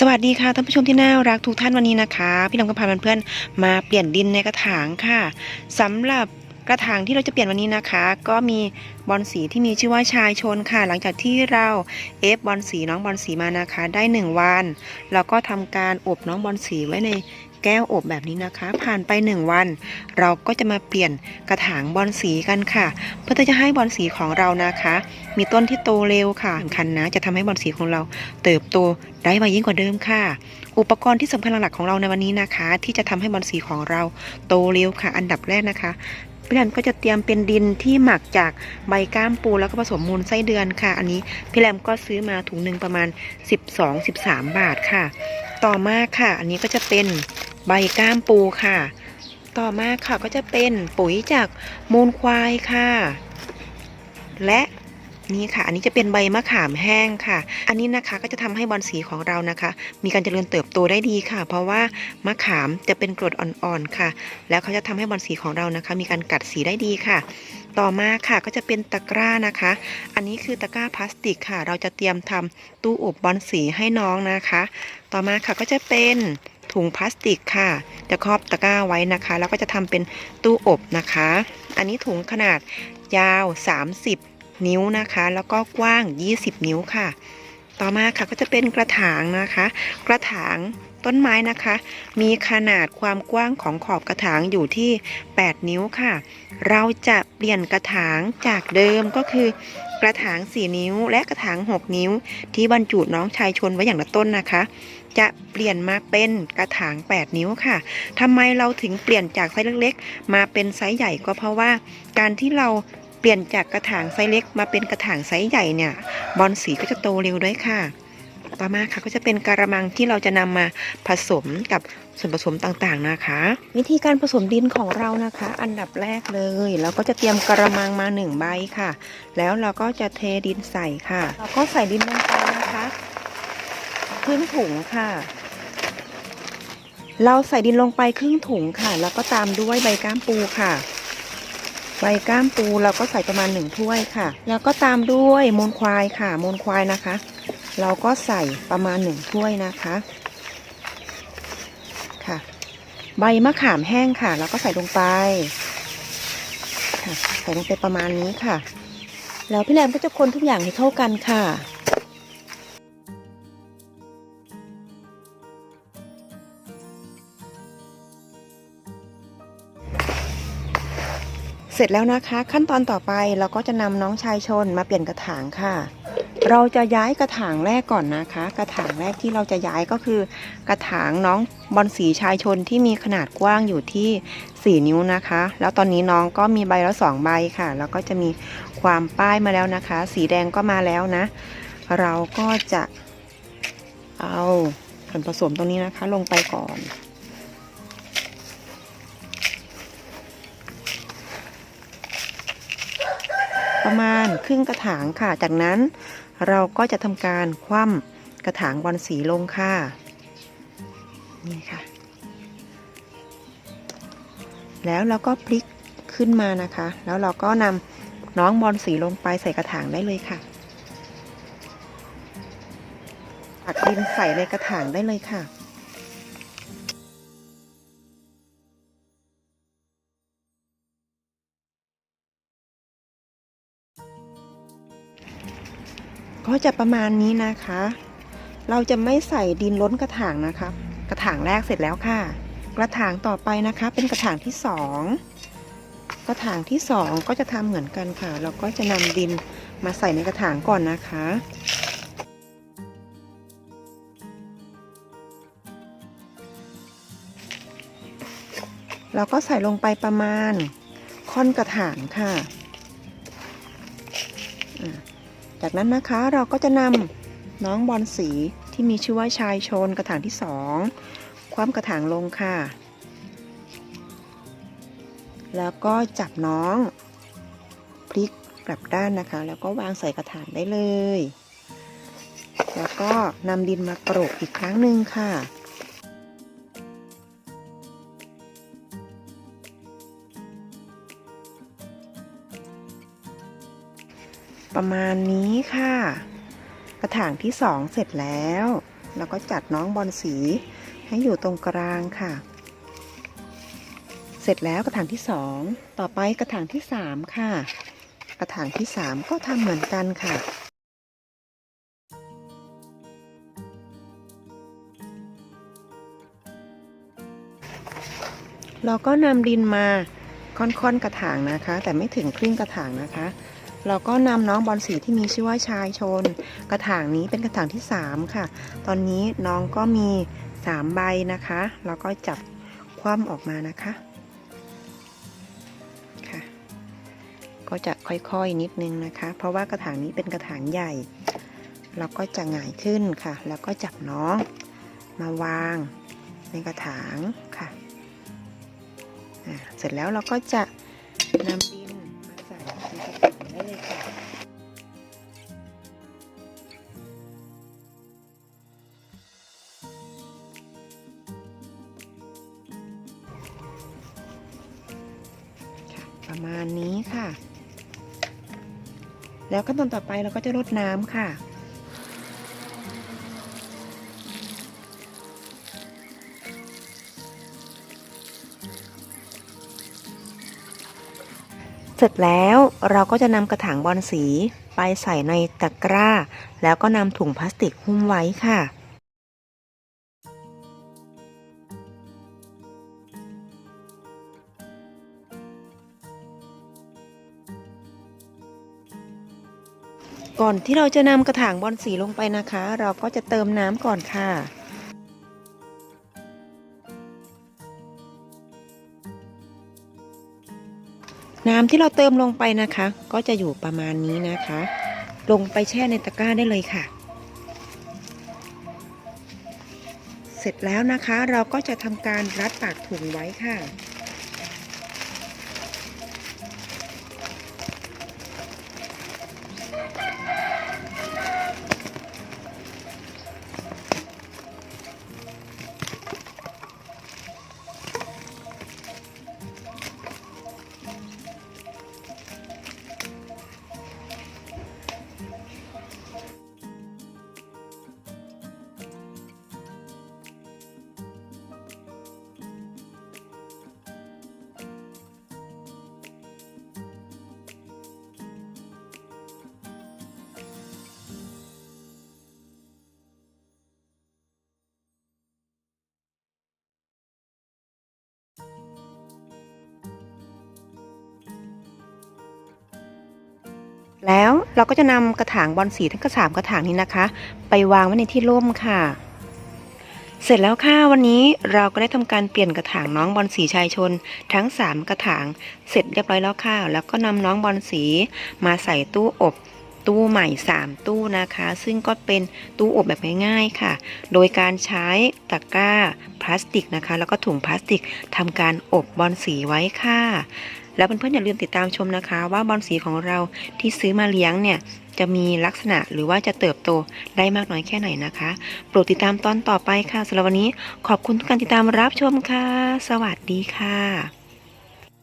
สวัสดีค่ะท่านผู้ชมที่น่ารักทุกท่านวันนี้นะคะ พี่น้องก็พาเพื่อนๆมาเปลี่ยนดินในกระถางค่ะสำหรับกระถางที่เราจะเปลี่ยนวันนี้นะคะ ก็มีบอลสีที่มีชื่อว่าชายชนค่ะ หลังจากที่เราเอฟบอลสีน้องบอลสีมานะคะ ได้ 1 วันเราก็ทำการอบน้องบอลสีไว้ใน แก้วอบแบบนี้นะคะ ผ่านไป 1 วัน เราก็จะมาเปลี่ยนกระถางบอลสีกันค่ะ เพื่อที่จะให้บอลสีของเรานะคะ มีต้นที่โตเร็วค่ะสำคัญนะ จะทำให้บอลสีของเราเติบโตได้ไวยิ่งกว่าเดิมค่ะ อุปกรณ์ที่สำคัญหลักของเราในวันนี้นะคะ ที่จะทำให้บอลสีของเราโตเร็วค่ะ อันดับแรกนะคะ พี่แรมก็จะเตรียมเป็นดินที่หมักจากใบก้ามปูแล้วก็ผสมมูลไส้เดือนค่ะ อันนี้พี่แรมก็ซื้อมาถุงหนึ่งประมาณ 12-13 บาทค่ะ ต่อมาค่ะ อันนี้ก็จะเป็นใบก้ามปูค่ะ ต่อมาค่ะก็จะเป็นปุ๋ยจากมูลควายค่ะ และ นี่ค่ะ อันนี้จะเป็นใบมะขามแห้งค่ะ อันนี้นะคะก็จะทำให้บอลสีของเรานะคะ มีการเจริญเติบโตได้ดีค่ะ เพราะว่ามะขามจะเป็นกรดอ่อนๆค่ะ แล้วเขาจะทำให้บอลสีของเรานะคะ มีการกัดสีได้ดีค่ะ ต่อมาค่ะก็จะเป็นตะกร้านะคะ อันนี้คือตะกร้าพลาสติกค่ะ เราจะเตรียมทำตู้อบบอลสีให้น้องนะคะ ต่อมาค่ะก็จะเป็นถุงพลาสติกค่ะ จะครอบตะกร้าไว้นะคะ แล้วก็จะทำเป็นตู้อบนะคะ อันนี้ถุงขนาดยาว 30 นิ้วนะคะ แล้วก็กว้าง 20 นิ้วค่ะ ต่อมาค่ะก็จะเป็นกระถางนะคะ กระถางต้นไม้นะคะ มีขนาดความกว้างของขอบกระถางอยู่ที่ 8 นิ้วค่ะ เราจะเปลี่ยนกระถางจากเดิมก็คือกระถาง 4 นิ้ว และกระถาง 6 นิ้ว ที่บรรจุน้องชายชนไว้อย่างละต้นนะคะ จะเปลี่ยนมาเป็นกระถาง 8 นิ้วค่ะทำไมเราถึงเปลี่ยนจากไซส์เล็กๆ มาเป็นไซส์ใหญ่ก็เพราะว่า การที่เรา ปลี่ยนจากกระถางไซส์เล็กมาเป็นกระถางไซส์ใหญ่เนี่ย บอลสีก็จะโตเร็วด้วยค่ะ ต่อมาค่ะก็จะเป็นการะมังที่เราจะนำมาผสมกับส่วนผสมต่างๆนะคะ วิธีการผสมดินของเรานะคะ อันดับแรกเลยเราก็จะเตรียมกระมังมาหนึ่งใบค่ะ แล้วเราก็จะเทดินใส่ค่ะ เราก็ใส่ดินลงไปนะคะครึ่งถุงค่ะ เราใส่ดินลงไปครึ่งถุงค่ะ แล้วก็ตามด้วยใบก้ามปูค่ะ ใบก้ามปูเราก็ใส่ประมาณหนึ่งถ้วยค่ะ แล้วก็ตามด้วยมูลควายค่ะ มูลควายนะคะ เราก็ใส่ประมาณหนึ่งถ้วยนะคะค่ะ ใบมะขามแห้งค่ะแล้วก็ใส่ลงไปค่ะใส่ลงไปประมาณนี้ค่ะ แล้วพี่แรมก็จะคนทุกอย่างให้เข้ากันค่ะ เสร็จแล้วนะคะ ขั้นตอนต่อไปเราก็จะนำน้องชายชนมาเปลี่ยนกระถางค่ะ เราจะย้ายกระถางแรกก่อนนะคะ กระถางแรกที่เราจะย้ายก็คือ กระถางน้องบอลสีชายชนที่มีขนาดกว้างอยู่ที่ 4 นิ้วนะคะ แล้วตอนนี้น้องก็มีใบละสองใบค่ะ แล้วก็จะมีความป้ายมาแล้วนะคะ สีแดงก็มาแล้วนะ เราก็จะเอาส่วนผสมตรงนี้นะคะลงไปก่อน ประมาณครึ่งกระถางค่ะ จากนั้นเราก็จะทำการคว่ำกระถางบอลสีลงค่ะ นี่ค่ะ แล้วเราก็พลิกขึ้นมานะคะ แล้วเราก็นำน้องบอลสีลงไปใส่กระถางได้เลยค่ะตักดินใส่ในกระถางได้เลยค่ะ ก็จะประมาณนี้นะคะ เราจะไม่ใส่ดินล้นกระถางนะคะ กระถางแรกเสร็จแล้วค่ะ กระถางต่อไปนะคะ เป็นกระถางที่สองกระถางที่สองก็จะทำเหมือนกันค่ะ เราก็จะนำดินมาใส่ในกระถางก่อนนะคะเราก็ใส่ลงไปประมาณค่อนกระถางค่ะอ่า จากนั้นนะคะเราก็จะนำน้องบอลสีที่มีชื่อว่าชายชนกระถางที่สองคว่ำกระถางลงค่ะ แล้วก็จับน้องพลิกกลับด้านนะคะ แล้วก็วางใส่กระถางได้เลย แล้วก็นำดินมาโปรกอีกครั้งหนึ่งค่ะ ประมาณนี้ค่ะ กระถางที่สองเสร็จแล้ว แล้วก็จัดน้องบอลสีให้อยู่ตรงกลางค่ะ เสร็จแล้วกระถางที่สองต่อไปกระถางที่สามค่ะ กระถางที่สามก็ทำเหมือนกันค่ะเราก็นำดินมาค่อนๆกระถางนะคะ แต่ไม่ถึงครึ่งกระถางนะคะ เราก็นำน้องบอลสีที่มีชื่อว่าชายชน กระถางนี้เป็นกระถางที่ 3 ค่ะ ตอนนี้น้องก็มี 3 ใบนะคะเราก็จับคว่ำออกมานะคะค่ะ ก็จะค่อยๆนิดนึงนะคะ เพราะว่ากระถางนี้เป็นกระถางใหญ่ เราก็จะหงายขึ้นค่ะ แล้วก็จับน้องมาวางในกระถางค่ะเสร็จแล้วเราก็จะนำดิน ประมาณนี้ค่ะ แล้วขั้นตอนต่อไปเราก็จะรดน้ำค่ะเสร็จแล้วเราก็จะนำกระถางบอลสีไปใส่ในตะกร้า แล้วก็นำถุงพลาสติกหุ้มไว้ค่ะ ก่อนที่เราจะนำกระถางบอลสีลงไปนะคะ เราก็จะเติมน้ำก่อนค่ะ น้ำที่เราเติมลงไปนะคะ ก็จะอยู่ประมาณนี้นะคะ ลงไปแช่ในตะกร้าได้เลยค่ะ เสร็จแล้วนะคะเราก็จะทำการรัดปากถุงไว้ค่ะ แล้วเราก็จะนำกระถางบอลสีทั้งกระสามกระถางนี้นะคะ ไปวางไว้ในที่ร่มค่ะ เสร็จแล้วค่ะวันนี้เราก็ได้ทำการเปลี่ยนกระถางน้องบอลสีชายชน ทั้ง 3 กระถางเสร็จเรียบร้อยแล้วค่ะ แล้วก็นำน้องบอลสีมาใส่ตู้อบตู้ใหม่ 3 ตู้นะคะ ซึ่งก็เป็นตู้อบแบบง่ายๆค่ะ โดยการใช้ตะกร้าพลาสติกนะคะ แล้วก็ถุงพลาสติกทำการอบบอลสีไว้ค่ะ แล้วเพื่อนๆอย่าลืมติดตามชมนะคะ ว่าบอลสีของเราที่ซื้อมาเลี้ยงเนี่ยจะมีลักษณะหรือว่าจะเติบโตได้มากน้อยแค่ไหนนะคะ โปรดติดตามตอนต่อไปค่ะสำหรับวันนี้ ขอบคุณทุกการติดตามรับชมค่ะ สวัสดีค่ะ